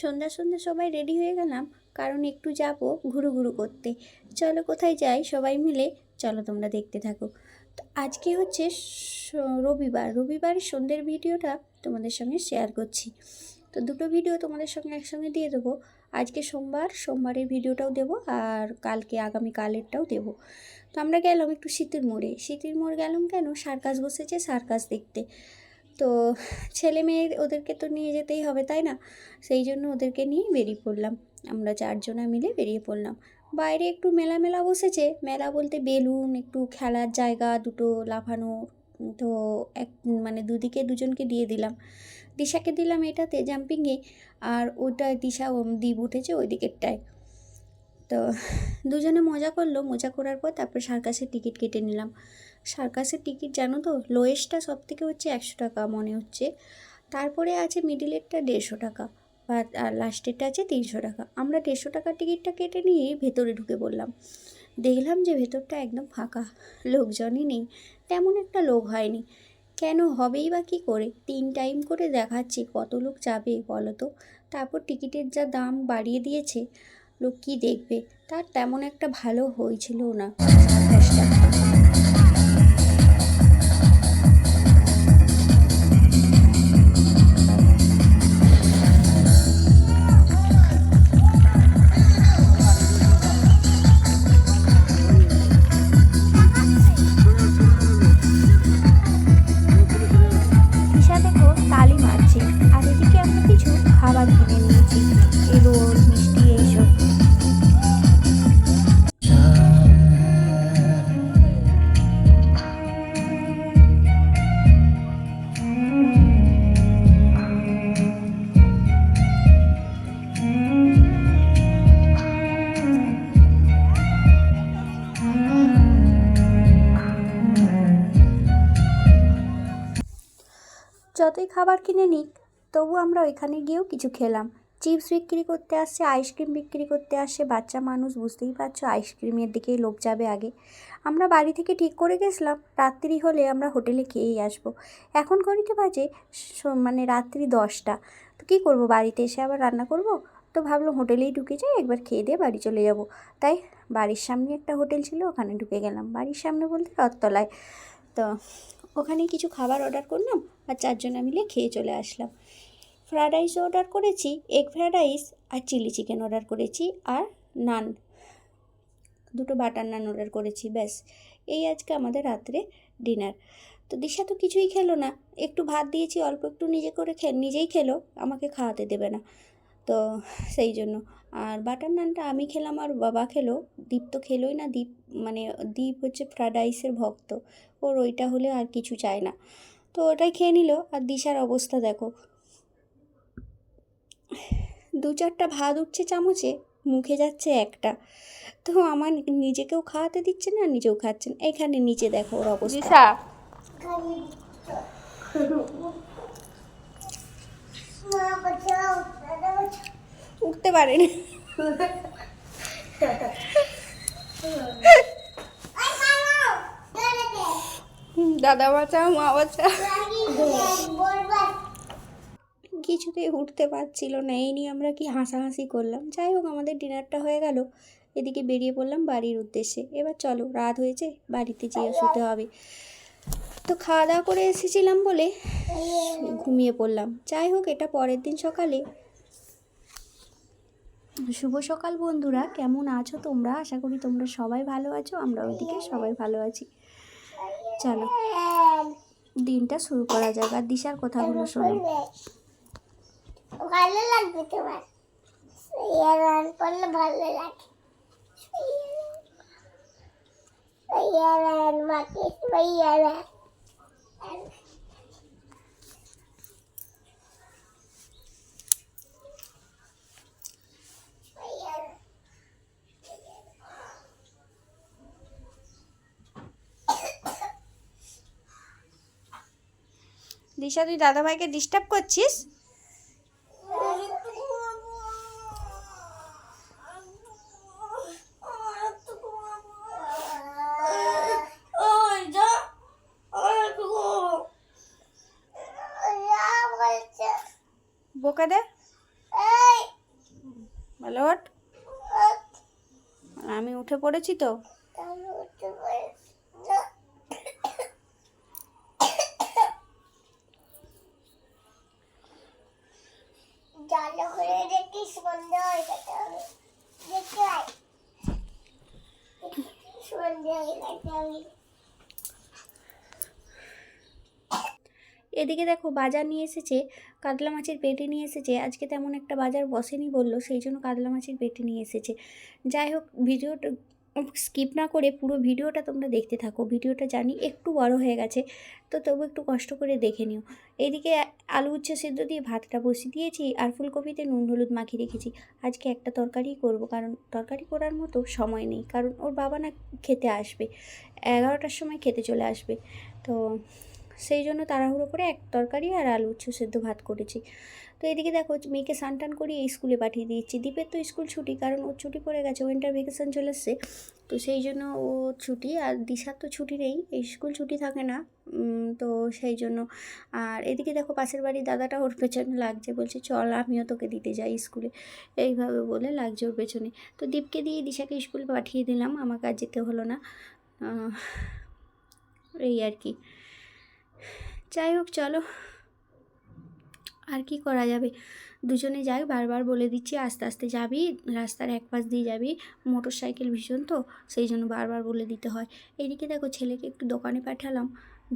সন্ধ্যা সন্ধ্যা সবাই রেডি হয়ে গেলাম, কারণ একটু যাব ঘুরু ঘুরু করতে। চলো কোথায় যাই সবাই মিলে, চলো তোমরা দেখতে থাকো। তো আজকে হচ্ছে রবিবার রবিবার সন্ধ্যের ভিডিওটা তোমাদের সঙ্গে শেয়ার করছি। তো দুটো ভিডিও তোমাদের সঙ্গে একসঙ্গে দিয়ে দেবো। আজকে সোমবার, সোমবারের ভিডিওটাও দেবো আর কালকে, আগামী কালেরটাও দেবো। তো আমরা গেলাম একটু শীতের মোড়ে। শীতের মোড় গেলাম কেন? সার্কাস বসেছে সার্কাস দেখতে। তো ছেলে মেয়ে ওদেরকে তো নিয়ে যেতেই হবে, তাই না? সেই জন্য ওদেরকে নিয়ে বেরিয়ে পড়লাম। আমরা চারজনা মিলে বেরিয়ে পড়লাম। বাইরে একটু মেলা মেলা বসেছে। মেলা বলতে বেলুন, একটু খেলার জায়গা, দুটো লাফানো, তো এক মানে দুদিকে দুজনকে দিয়ে দিলাম। দিশাকে দিলাম এটাতে জাম্পিংয়ে, আর ওটা দিশা দ্বীপ উঠেছে ওই দিকেরটায়। তো দুজনে মজা করল। মজা করার পর তারপর সার্কাসের টিকিট কেটে নিলাম। সার্কাসের টিকিট জানো তো? লোয়েস্টটা সব থেকে হচ্ছে একশো টাকা মনে হচ্ছে। তারপরে আছে মিডিলেরটা দেড়শো টাকা আর আর লাস্টেরটা আছে তিনশো টাকা। আমরা দেড়শো টাকার টিকিটটা কেটে নিয়ে ভেতরে ঢুকে পড়লাম। দেখলাম যে ভেতরটা একদম ফাঁকা, লোকজনই নেই। তেমন একটা লোক হয়নি। কেন, হবেই বা কী করে? তিন টাইম করে দেখাচ্ছি, কত লোক যাবে বলো তো? তারপর টিকিটের যা দাম বাড়িয়ে দিয়েছে লোক কী দেখবে? তার তেমন একটা ভালো হয়েছিল না। যতই খাবার কিনে নিক, তবু আমরা ওইখানে গিয়েও কিছু খেলাম। চিপস বিক্রি করতে আসছে, আইসক্রিম বিক্রি করতে আসছে, বাচ্চা মানুষ, বুঝতেই পারছ, আইসক্রিমের দিকেই লোক যাবে আগে। আমরা বাড়ি থেকে ঠিক করে গেছিলাম, রাত্রি হলে আমরা হোটেলে খেয়েই আসব। এখন ঘড়িতে বাজে মানে রাত্রি দশটা। তো কী করব, বাড়িতে এসে আবার রান্না করব? তো ভাবলাম হোটেলেই ঢুকে যাই, একবার খেয়ে দিয়ে বাড়ি চলে যাব। তাই বাড়ির সামনে একটা হোটেল ছিল, ওখানে ঢুকে গেলাম। বাড়ির সামনে বলতে রথতলায়। তো ওখানে কিছু খাবার অর্ডার করলাম আর চারজনা মিলে খেয়ে চলে আসলাম। ফ্রায়েড রাইস অর্ডার করেছি এগ ফ্রায়েড রাইস আর চিলি চিকেন অর্ডার করেছি আর নান দুটো বাটার নান অর্ডার করেছি, ব্যাস। এই আজকে আমাদের রাত্রে ডিনার তো দিশা তো কিছুই খেলো না, একটু ভাত দিয়েছি, অল্প একটু নিজে করে খে নিজেই খেলো, আমাকে খাওয়াতে দেবে না। তো সেই জন্য। আর বাটার নানটা আমি খেলাম আর বাবা খেলো, দীপ তো খেলোই না, দীপ মানে দীপ হচ্ছে ফ্রায়েড রাইসের ভক্ত। ওর ওইটা হলে আর কিছু চায় না। তো ওটাই খেয়ে নিল। আর দিশার অবস্থা দেখো। দু চারটা ভাত উঠছে চামচে মুখে যাচ্ছে একটা। তো আমার নিজেকেও খাওয়াতে দিচ্ছে না নিজেও খাচ্ছেন। এখানে নিচে দেখো ওর অবস্থা। দিশা। উঠতে পারেনি। দাদা বাঁচা মা বাঁচা কিছুতেই উঠতে পারছিল না, এই নিয়ে আমরা কি হাসাহাসি করলাম। যাই হোক, আমাদের ডিনারটা হয়ে গেল। এদিকে বেরিয়ে পড়লাম বাড়ির উদ্দেশ্যে। এবার চলো, রাত হয়েছে, বাড়িতে যেয়ে শুতে হবে। তো খাওয়া দাওয়া করে এসেছিলাম বলে ঘুমিয়ে পড়লাম। যাই হোক, এটা পরের দিন সকালে। শুভ সকাল বন্ধুরা, কেমন আছো তোমরা? আশা করি তোমরা সবাই ভালো আছো আমরা ওইদিকে সবাই ভালো আছি। চলো। দিনটা শুরু করা যাক আর দিশার কথাগুলো শোনো। ভালো লাগবে তোমার? ইয়ারান পড়লে ভালো লাগে। ইয়ারান মাকে ইয়ারান দিশা তুই দাদাভাইকে ডিস্টার্ব করছিস? বোকা দে। আমি উঠে পড়েছি তো আমি উঠতে পারি না। জালো করে দেখি সন্ধ্যা হয়ে গেছে আমি দেখতে আই সন্ধ্যা হয়ে গেছে আমি এদিকে দেখো বাজার নিয়ে এসেছে, কাতলা মাছের পেটি নিয়ে এসেছে, আজকে তেমন একটা বাজার বসেনি বলল, সেই জন্য কাতলা মাছের পেটি নিয়ে এসেছে। যাই হোক, ভিডিওটা স্কিপ না করে পুরো ভিডিওটা তোমরা দেখতে থাকো, ভিডিওটা জানি একটু বড় হয়ে গেছে, তো তবু একটু কষ্ট করে দেখে নিও। এদিকে আলু উচ্ছে সেদ্ধ দিয়ে ভাতটা বসিয়ে দিয়েছি, আর ফুলকপিতে নুন হলুদ মাখিয়ে রেখেছি। আজকে একটা তরকারি করব, কারণ তরকারি করার মতো সময় নেই, কারণ ওর বাবা না খেতে আসবে, এগারোটার সময় খেতে চলে আসবে, তো সেই জন্য তাড়াহুড়ো করে এক তরকারি আর আলু উচ্ছ সেদ্ধ ভাত করেছি। তো এদিকে দেখো, মেয়েকে স্নান করিয়ে স্কুলে পাঠিয়ে দিয়েছি। দীপের তো স্কুল ছুটি, কারণ ওর ছুটি পড়ে গেছে উইন্টার ভেকেশন চলে এসছে। তো সেই জন্য ও ছুটি, আর দিশার তো ছুটি নেই, এই স্কুল ছুটি থাকে না। তো সেই জন্য, আর এদিকে দেখো, পাশের বাড়ির দাদাটা ওর পেছনে লাগছে, বলছে, চল, আমিও তোকে দিতে যাই স্কুলে। এইভাবে বলে লাগছে ওর পেছনে। তো দীপকে দিয়ে দিশাকে স্কুলে পাঠিয়ে দিলাম, আমাকে আর যেতে হলো না। এই আর কি। যাই হোক, চলো। আর কি করা যাবে? দুজনে যাই, বারবার বলে দিচ্ছি, আস্তে আস্তে যাবি, রাস্তার এক পাশ দিয়ে যাবি। মোটর সাইকেল ভীষণ তো, সেই জন্য বারবার বলে দিতে হয়। এদিকে দেখো, ছেলেকে একটু দোকানে পাঠালাম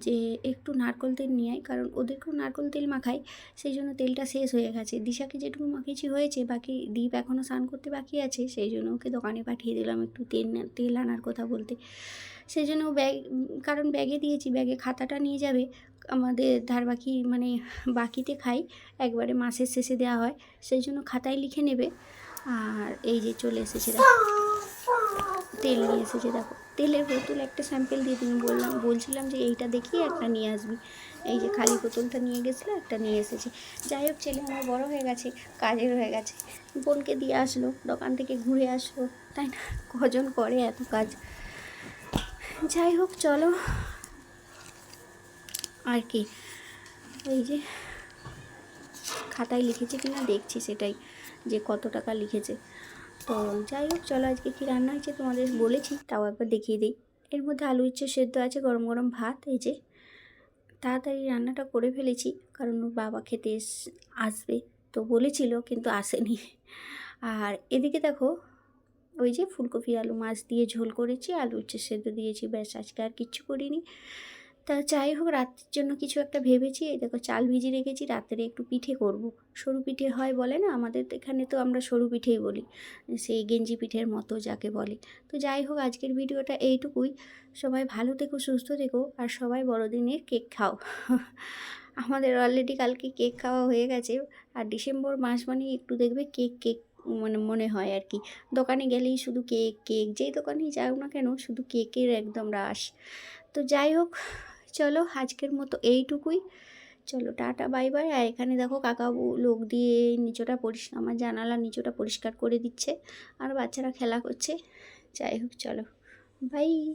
যে, একটু নারকল তেল নিয়ে আয়, কারণ ওদেরকেও নারকল তেল মাখাই সেই জন্য তেলটা শেষ হয়ে গেছে। দিশাকে যেটুকু মাখিয়েছি হয়েছে, বাকি দ্বীপ এখনও স্নান করতে বাকি আছে, সেই জন্য ওকে দোকানে পাঠিয়ে দিলাম একটু তেল তেল আনার কথা বলতে। সেই জন্য ব্যাগ, কারণ ব্যাগে দিয়েছি, ব্যাগে খাতাটা নিয়ে যাবে। আমাদের ধার বাকি মানে বাকিতে খাই, একবারে মাসের শেষে দেওয়া হয় সেই জন্য খাতায় লিখে নেবে। আর এই যে চলে এসেছে তেল নিয়ে এসেছে দেখো। তেলের বোতল একটা স্যাম্পেল দিয়ে দিন, বললাম, বলছিলাম যে এইটা দেখিয়ে একটা নিয়ে আসবি। এই যে খালি বোতলটা নিয়ে গেছিল, একটা নিয়ে এসেছে। যাই হোক ছেলে আমার বড় হয়ে গেছে, কাজের হয়ে গেছে। বোনকে দিয়ে আসলো, দোকান থেকে ঘুরে আসলো, তাই না? কজন করে এত কাজ? যাই হোক, চলো। আর কি? এই যে খাতায় লিখেছে কি না দেখছি সেটাই, যে কত টাকা লিখেছে। তো যাই হোক, চলো আজকে কী রান্না হয়েছে তোমাদের বলেছি, তাও একবার দেখিয়ে দিই। এর মধ্যে আলু ইচ্ছে সেদ্ধ আছে, গরম গরম ভাত, এই যে তাড়াতাড়ি রান্নাটা করে ফেলেছি, কারণ ওর বাবা খেতে আসবে। তো বলেছিল, কিন্তু আসেনি। আর এদিকে দেখো ওই যে ফুলকপি, আলু মাছ দিয়ে ঝোল করেছি, আলু উচ্ছে সেদ্ধ দিয়েছি, ব্যাস আজকে আর কিচ্ছু করিনি। তা যাই হোক, রাত্রির জন্য কিছু একটা ভেবেছি, এই দেখো চাল ভিজিয়ে রেখেছি, রাত্রে একটু পিঠে করব। সরু পিঠে হয় বলে না, আমাদের এখানে তো আমরা সরু পিঠেই বলি, সেই গেঞ্জি পিঠের মতো যাকে বলে। তো যাই হোক, আজকের ভিডিওটা এইটুকুই। সবাই ভালো থেকো, সুস্থ থেকো, আর সবাই বড়দিনের কেক খাও। আমাদের অলরেডি কালকে কেক খাওয়া হয়ে গেছে, আর ডিসেম্বর মাস মানে একটু দেখবে কেক কেক মানে মনে হয় আর কি দোকানে গেলেই শুধু কেক কেক, যেই দোকানেই যাও না কেন শুধু কেকের একদম রাশ। তো যাই হোক, চলো আজকের মতো এইটুকুই। চলো টাটা, বাই বাই। আর এখানে দেখো কাকাবু লোক দিয়ে নিচোটা পরিষ্কার আমার জানালা নিচোটা পরিষ্কার করে দিচ্ছে। আর বাচ্চারা খেলা করছে। যাই হোক, চলো। বাই।